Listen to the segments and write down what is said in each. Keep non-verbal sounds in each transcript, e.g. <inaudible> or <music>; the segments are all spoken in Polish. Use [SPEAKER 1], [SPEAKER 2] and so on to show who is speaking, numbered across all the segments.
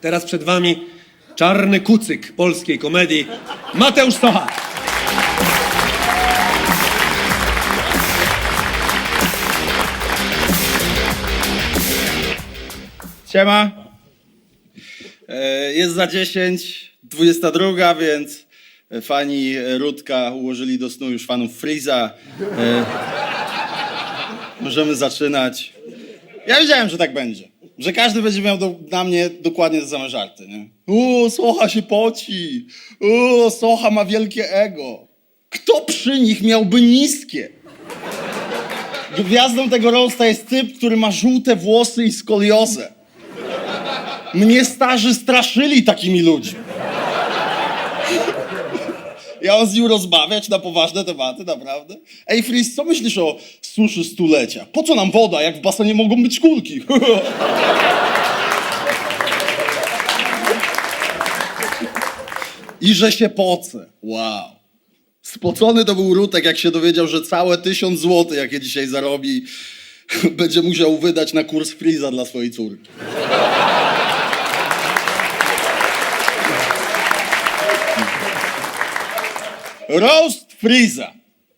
[SPEAKER 1] Teraz przed wami czarny kucyk polskiej komedii Mateusz Socha.
[SPEAKER 2] Siema. E, Jest za 10, 22, więc fani Rudka ułożyli do snu już fanów Freeza. E, Możemy zaczynać. Ja wiedziałem, że tak będzie. Że każdy będzie miał do, na mnie dokładnie te same żarty, nie? O, Socha się poci. O, Socha ma wielkie ego. Kto przy nich miałby niskie? Gwiazdą tego roasta jest typ, który ma żółte włosy i skoliozę. Mnie starzy straszyli takimi ludźmi. Ja mam z nim rozmawiać na poważne tematy, naprawdę. Ej, Fris, co myślisz o suszy stulecia? Po co nam woda, jak w basenie mogą być kulki? <laughs> I że się pocę. Wow. Spocony to był Rutek, jak się dowiedział, że całe tysiąc złotych, jakie dzisiaj zarobi, <laughs> będzie musiał wydać na kurs Friza dla swojej córki. Roast Freeza.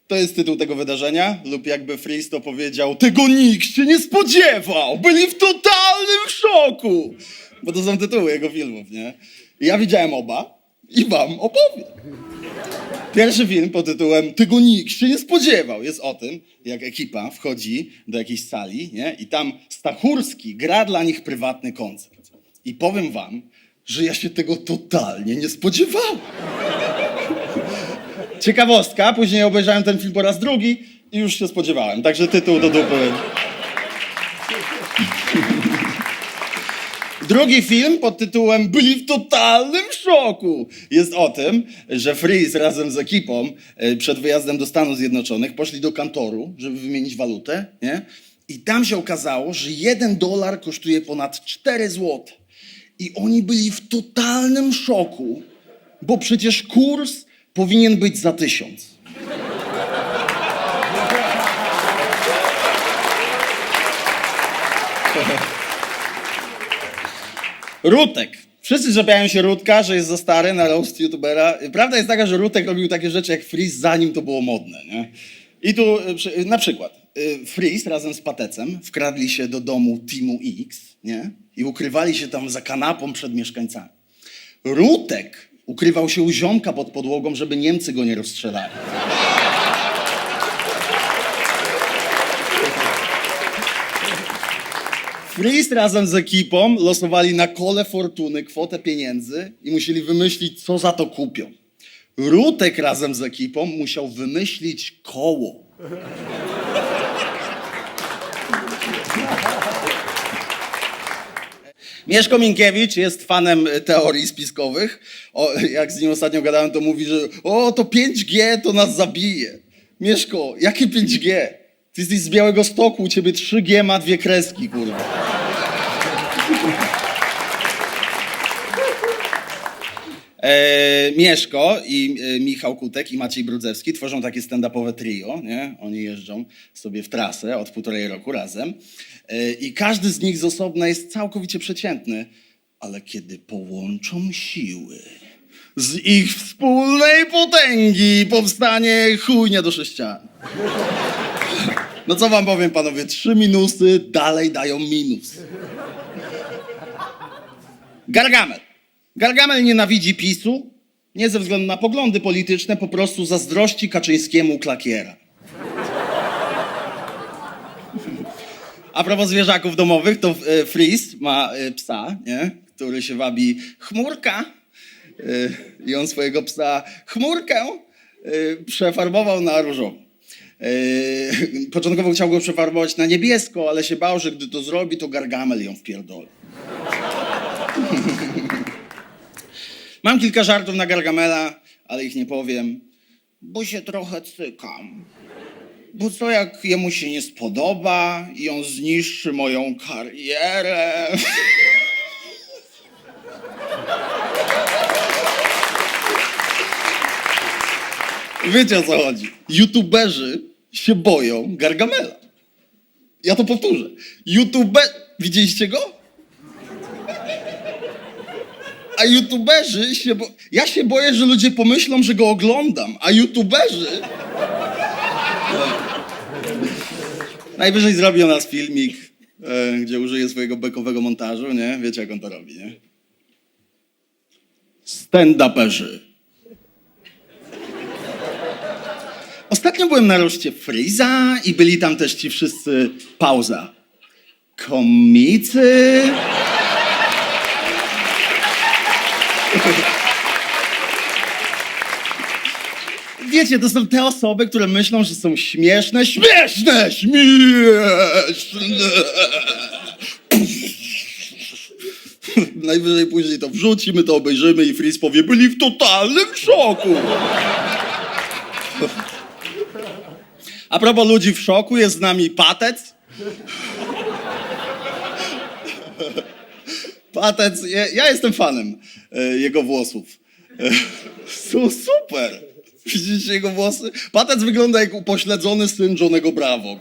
[SPEAKER 2] To jest tytuł tego wydarzenia, lub jakby Freeze to powiedział, tego nikt się nie spodziewał, byli w totalnym szoku. Bo to są tytuły jego filmów, nie? Ja widziałem oba i wam opowiem. Pierwszy film pod tytułem Tego nikt się nie spodziewał jest o tym, jak ekipa wchodzi do jakiejś sali nie? i tam Stachurski gra dla nich prywatny koncert. I powiem wam, że ja się tego totalnie nie spodziewałem. Ciekawostka, później obejrzałem ten film po raz drugi i już się spodziewałem. Także tytuł do dupy. Drugi film pod tytułem Byli w totalnym szoku jest o tym, że Freeze razem z ekipą e, przed wyjazdem do Stanów Zjednoczonych poszli do kantoru, żeby wymienić walutę, nie? I tam się okazało, że jeden dolar kosztuje ponad 4 złote. I oni byli w totalnym szoku, bo przecież kurs powinien być za tysiąc. Rutek. Wszyscy czepiają się Rutka, że jest za stary na roast youtubera. Prawda jest taka, że Rutek robił takie rzeczy jak Freeze zanim to było modne. Nie? I tu y, przy- na przykład y, Freeze razem z Patecem wkradli się do domu Teamu X nie? i ukrywali się tam za kanapą przed mieszkańcami. Rutek ukrywał się u ziomka pod podłogą, żeby Niemcy go nie rozstrzelali. Freeze razem z ekipą losowali na kole fortuny kwotę pieniędzy i musieli wymyślić, co za to kupią. Rutek razem z ekipą musiał wymyślić koło. Mieszko Minkiewicz jest fanem teorii spiskowych. O, <laughs> jak z nim ostatnio gadałem, to mówi, że o, to 5G to nas zabije. Mieszko, jakie 5G? Ty jesteś z Białego Stoku, u ciebie 3G ma dwie kreski, kurwa. E, Mieszko i e, Michał Kutek i Maciej Brudzewski tworzą takie stand-upowe trio, nie? Oni jeżdżą sobie w trasę od półtorej roku razem e, i każdy z nich z osobna jest całkowicie przeciętny, ale kiedy połączą siły, z ich wspólnej potęgi powstanie chujnia do sześcian. No co wam powiem, panowie, trzy minusy dalej dają minus. Gargamel. Gargamel nienawidzi PiSu, nie ze względu na poglądy polityczne, po prostu zazdrości Kaczyńskiemu klakiera. A propos zwierzaków domowych, to e, Freeze ma e, psa, nie? który się wabi chmurka. E, I on swojego psa chmurkę e, przefarbował na różowo. E, Początkowo chciał go przefarbować na niebiesko, ale się bał, że gdy to zrobi, to Gargamel ją wpierdoli. <laughs> Mam kilka żartów na Gargamela, ale ich nie powiem, bo się trochę cykam. Bo co jak jemu się nie spodoba i on zniszczy moją karierę? <laughs> Wiecie o co chodzi? YouTuberzy się boją Gargamela. Ja to powtórzę. YouTube... Widzieliście go? A youtuberzy się bo... Ja się boję, że ludzie pomyślą, że go oglądam, a youtuberzy... Najwyżej zrobi nas filmik, e, gdzie użyje swojego bekowego montażu, nie? Wiecie, jak on to robi, nie? Stand-uperzy. Ostatnio byłem na roście Freeza i byli tam też ci wszyscy... Pauza. Komicy... Wiecie, to są te osoby, które myślą, że są śmieszne, śmieszne, śmieszne. Najwyżej później to wrzucimy, to obejrzymy i Freeze powie, byli w totalnym szoku. A propos ludzi w szoku, jest z nami Patec. Patec, ja, ja jestem fanem e, jego włosów. E, są super. Widzicie jego włosy? Patec wygląda jak upośledzony syn Johnego Bravo.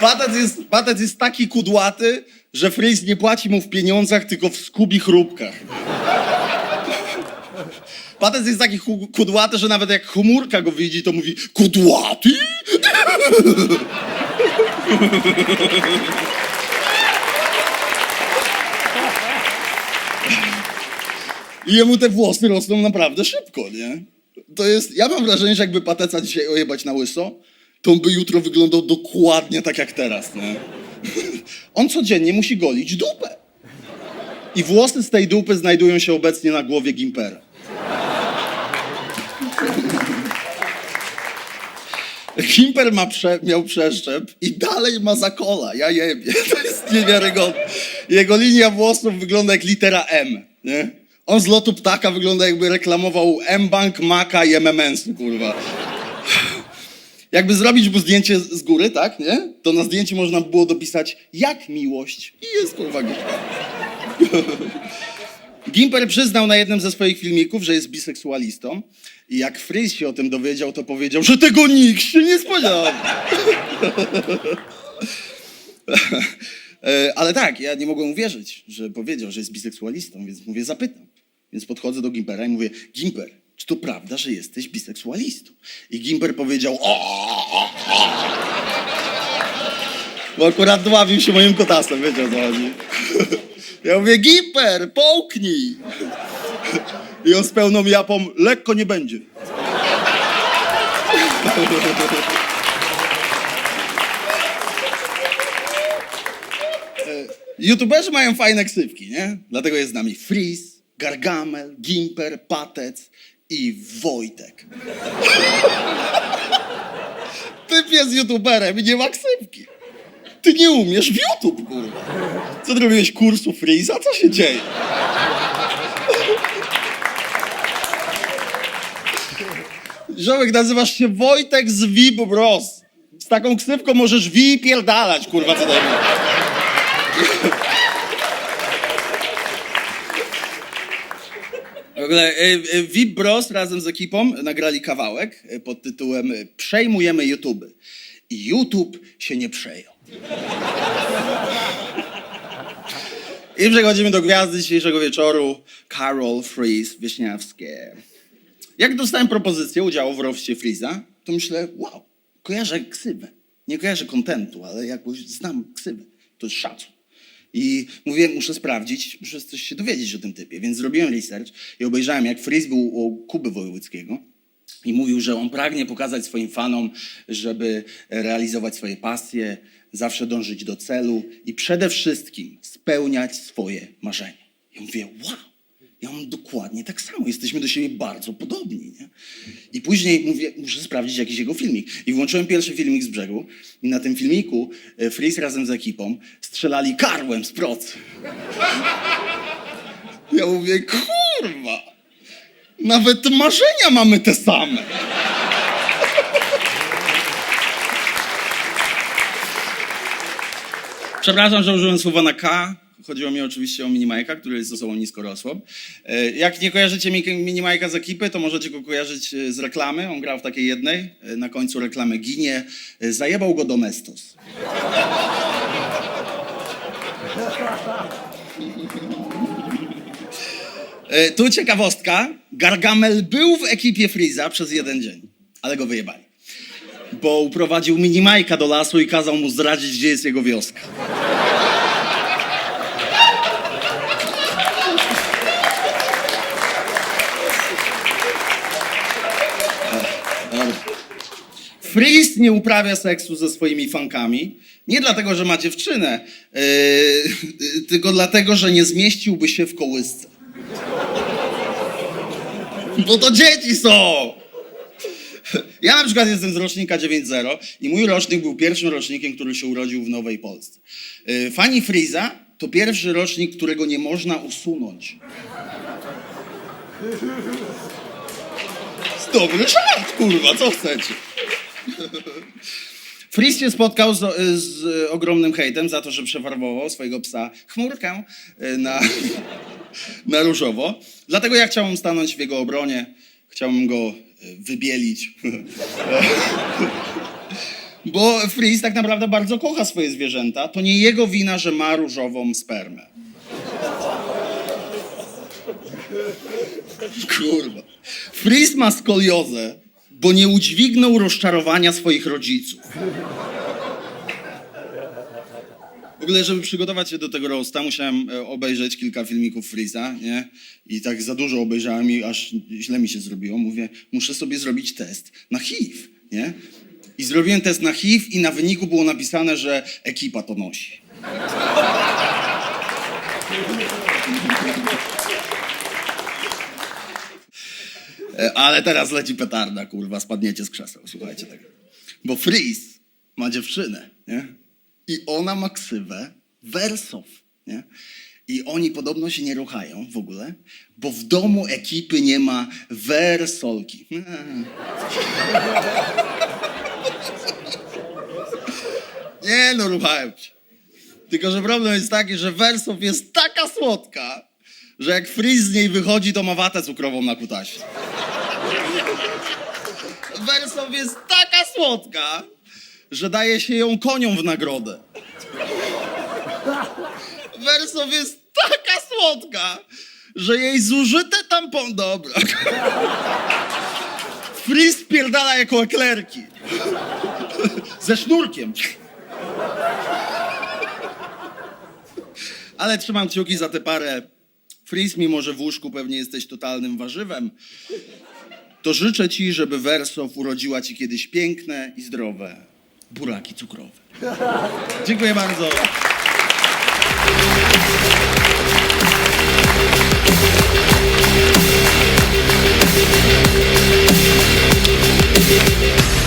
[SPEAKER 2] Patec jest, Patec jest taki kudłaty, że Freeze nie płaci mu w pieniądzach, tylko w skubi chrupkach. Patec jest taki kudłaty, że nawet jak chmurka go widzi, to mówi kudłaty? I jemu te włosy rosną naprawdę szybko, nie? To jest, ja mam wrażenie, że jakby Pateca dzisiaj ojebać na łyso, to on by jutro wyglądał dokładnie tak jak teraz, nie? <laughs> On codziennie musi golić dupę. I włosy z tej dupy znajdują się obecnie na głowie Gimpera. <laughs> Gimper ma prze, miał przeszczep i dalej ma zakola. Ja jebie. <laughs> To jest niewiarygodne. Jego linia włosów wygląda jak litera M. Nie? On z lotu ptaka wygląda jakby reklamował M-Bank, Maka i MMS, kurwa. Jakby zrobić mu zdjęcie z góry, tak, nie? To na zdjęciu można by było dopisać jak miłość. I jest kurwa. Gimper przyznał na jednym ze swoich filmików, że jest biseksualistą. I jak Fryz się o tym dowiedział, to powiedział, że tego nikt się nie spodziewał. E, Ale tak, ja nie mogłem uwierzyć, że powiedział, że jest biseksualistą, więc mówię, zapytam. Więc podchodzę do Gimpera i mówię, Gimper, czy to prawda, że jesteś biseksualistą? I Gimper powiedział, o. Bo akurat dławił się moim kotasem, wiecie o co chodzi. Ja mówię, Gimper, połknij. I on z pełną japą, lekko nie będzie. YouTuberzy mają fajne ksywki, nie? Dlatego jest z nami Freeze, Gargamel, Gimper, Patec i Wojtek. Typ jest YouTuberem i nie ma ksywki. Ty nie umiesz w YouTube, kurwa. Co ty robiłeś kursu Freeza? Co się dzieje? Ziołek, nazywasz się Wojtek z Vib Bros. Z taką ksywką możesz wi pierdalać, kurwa, co to ogóle e, e, VIP razem z ekipą nagrali kawałek e, pod tytułem Przejmujemy YouTube. I YouTube się nie przejął. I przechodzimy do gwiazdy dzisiejszego wieczoru. Carol Freeze Wieśniawskie. Jak dostałem propozycję udziału w roście Freeza, to myślę, wow, kojarzę ksywę. Nie kojarzę kontentu, ale jakoś znam ksywę. To jest szacun. I mówię, muszę sprawdzić, muszę coś się dowiedzieć o tym typie. Więc zrobiłem research i obejrzałem, jak Freeze był u Kuby Wojewódzkiego i mówił, że on pragnie pokazać swoim fanom, żeby realizować swoje pasje, zawsze dążyć do celu i przede wszystkim spełniać swoje marzenia. Ja mówię, wow, ja mam dokładnie tak samo. Jesteśmy do siebie bardzo podobni. Nie? I później mówię, muszę sprawdzić jakiś jego filmik. I włączyłem pierwszy filmik z brzegu. I na tym filmiku e, Freeze razem z ekipą strzelali karłem z procy. Ja mówię, kurwa, nawet marzenia mamy te same. Przepraszam, że użyłem słowa na K, Chodziło mi oczywiście o Minimajka, który jest osobą niskorosłą. E, Jak nie kojarzycie Mi- Minimajka z ekipy, to możecie go kojarzyć e, z reklamy. On grał w takiej jednej. E, Na końcu reklamy ginie. Zajebał go Domestos. Tu ciekawostka. Gargamel był w ekipie Freeza przez jeden dzień, ale go wyjebali. Bo uprowadził Minimajka do lasu i kazał mu zdradzić, gdzie jest jego wioska. Freeze nie uprawia seksu ze swoimi fankami. Nie dlatego, że ma dziewczynę, yy, tylko dlatego, że nie zmieściłby się w kołysce. Bo to dzieci są! Ja na przykład jestem z rocznika 9.0 i mój rocznik był pierwszym rocznikiem, który się urodził w Nowej Polsce. Yy, Fani Freeza to pierwszy rocznik, którego nie można usunąć. Dobry żart, kurwa, co chcecie? <laughs> Fris się spotkał z, z ogromnym hejtem za to, że przefarbował swojego psa chmurkę y, na, <laughs> na różowo. Dlatego ja chciałem stanąć w jego obronie. Chciałbym go y, wybielić. <laughs> Bo Fris tak naprawdę bardzo kocha swoje zwierzęta. To nie jego wina, że ma różową spermę. Kurwa. Fris ma skoliozę, bo nie udźwignął rozczarowania swoich rodziców. W ogóle, żeby przygotować się do tego roasta, musiałem e, obejrzeć kilka filmików Friza, nie? I tak za dużo obejrzałem i aż źle mi się zrobiło. Mówię, muszę sobie zrobić test na HIV, nie? I zrobiłem test na HIV i na wyniku było napisane, że ekipa to nosi. Ale teraz leci petarda, kurwa, spadniecie z krzeseł, słuchajcie tego. Bo Freeze ma dziewczynę, nie? I ona ma ksywę Wersow, nie? I oni podobno się nie ruchają w ogóle, bo w domu ekipy nie ma wersolki. <laughs> Nie no, ruchają się. Tylko, że problem jest taki, że Wersow jest taka słodka, że jak Freeze z niej wychodzi, to ma watę cukrową na kutasie. Wersow jest taka słodka, że daje się ją koniom w nagrodę. Wersow jest taka słodka, że jej zużyte tampon... Dobra. Freeze pierdala jako eklerki. Ze sznurkiem. Ale trzymam kciuki za tę parę. Freeze, mimo że w łóżku pewnie jesteś totalnym warzywem, to życzę ci, żeby Wersow urodziła ci kiedyś piękne i zdrowe buraki cukrowe. Dziękuję bardzo.
[SPEAKER 3] Thank